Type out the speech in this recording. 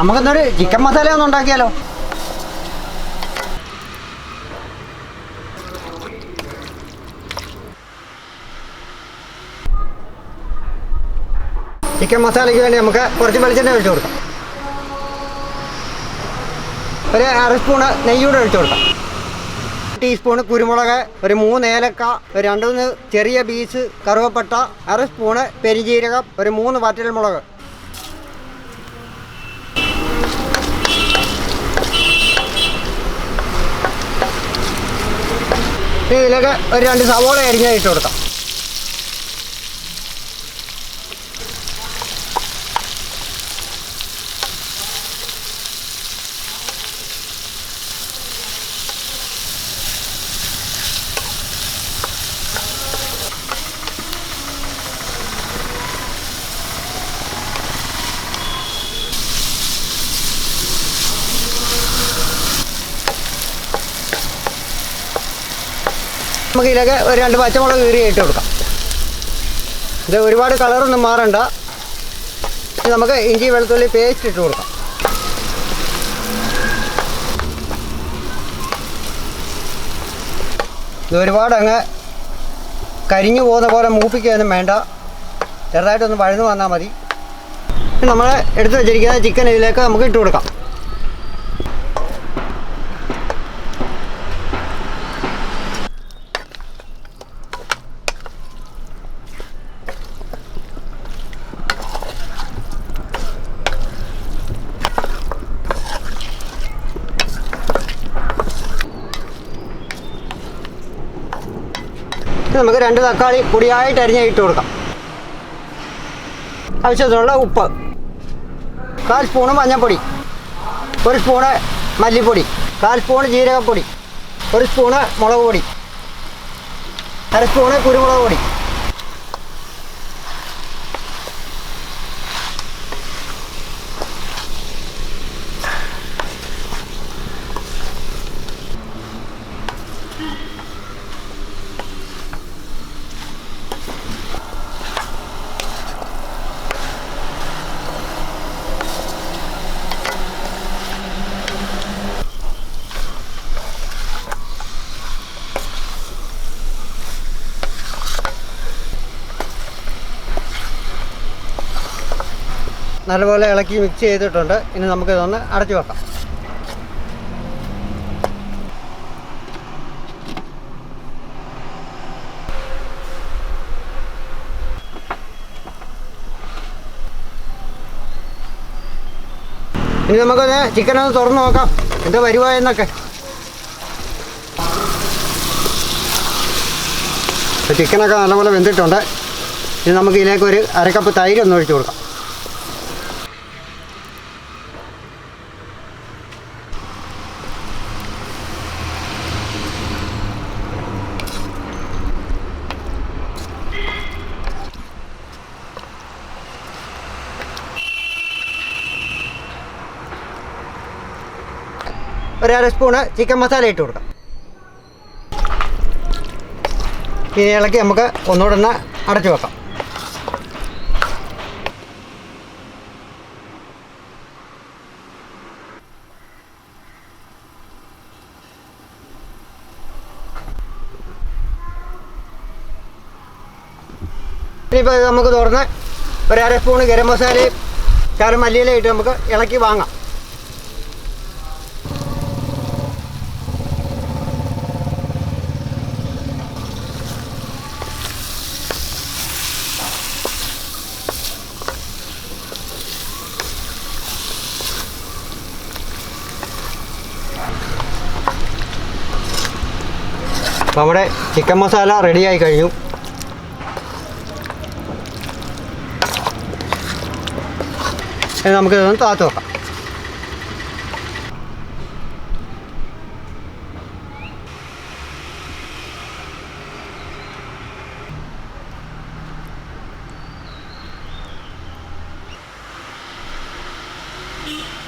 നമുക്കെന്നൊരു chicken masala ഒന്ന് ഉണ്ടാക്കിയാലോ? Chicken മസാലയ്ക്ക് വേണ്ടി നമുക്ക് കുറച്ച് വെളിച്ചെണ്ണ ഒഴിച്ചു കൊടുക്കാം. ഒരു അര സ്പൂണ് നെയ്യൂടെ ഒഴിച്ചു കൊടുക്കാം. ടീസ്പൂണ് കുരുമുളക് ഒരു മൂന്ന് ഏലക്ക ഒരു രണ്ട് ചെറിയ പീസ് കറുവപ്പട്ട അര സ്പൂണ് പെരിജീരകം ഒരു മൂന്ന് വറ്റൽമുളക്. ഇനി ഇതിലേക്ക് ഒരു രണ്ട് സവോള അരിഞ്ഞായിട്ട് കൊടുക്കാം. നമുക്ക് ഇതിലേക്ക് ഒരു രണ്ട് പച്ചമുളക് കീറി ഇട്ട് കൊടുക്കാം. ഇത് ഒരുപാട് കളറൊന്നും മാറണ്ട. നമുക്ക് ഇഞ്ചി വെളുത്തുള്ളി പേസ്റ്റ് ഇട്ട് കൊടുക്കാം. ഇത് ഒരുപാട് അങ്ങ് കരിഞ്ഞു പോകുന്ന പോലെ മൂപ്പിക്കുകയൊന്നും വേണ്ട. ചെറുതായിട്ടൊന്ന് വഴന്നു വന്നാൽ മതി. നമ്മൾ എടുത്തു വെച്ചിരിക്കുന്ന ചിക്കൻ ഇതിലേക്ക് നമുക്ക് ഇട്ട് കൊടുക്കാം. നമുക്ക് രണ്ട് തക്കാളി പൊടിയായിട്ട് അരിഞ്ഞ് ഇട്ട് കൊടുക്കാം. ആവശ്യത്തിനുള്ള ഉപ്പ്. കാൽ സ്പൂണ് മഞ്ഞൾപ്പൊടി. ഒരു സ്പൂണ് മല്ലിപ്പൊടി. കാൽ സ്പൂണ് ജീരകപ്പൊടി. ഒരു സ്പൂണ് മുളക് പൊടി. അര സ്പൂണ് കുരുമുളക് പൊടി. നല്ലപോലെ ഇളക്കി മിക്സ് ചെയ്തിട്ടുണ്ട്. ഇനി നമുക്ക് ഇതൊന്ന് അടച്ചു വെക്കാം. ഇനി നമുക്കൊന്ന് ചിക്കൻ ഒന്ന് തുറന്ന് നോക്കാം. എന്താ വരുവാ എന്നൊക്കെ. ചിക്കനൊക്കെ നല്ലപോലെ വെന്തിട്ടുണ്ട്. ഇനി നമുക്ക് ഇതിലേക്ക് ഒരു അരക്കപ്പ് തൈര് ഒന്ന് ഒഴിച്ചു കൊടുക്കാം. ഒരു അര സ്പൂണ് ചിക്കൻ മസാല ഇട്ട് കൊടുക്കാം. ഇനി ഇളക്കി നമുക്ക് ഒന്നുകൂടെ ഒന്ന് അടച്ചു വെക്കാം. ഇനിയിപ്പോൾ നമുക്ക് തുറന്ന് ഒരു അര സ്പൂണ് ഗരം മസാലയും ചാറ് മല്ലിയില ഇട്ട് നമുക്ക് ഇളക്കി വാങ്ങാം. നമ്മുടെ ചിക്കൻ മസാല റെഡിയായി കഴിഞ്ഞു നമുക്ക് ഇതൊന്ന് താത്ത് വെക്കാം Beep.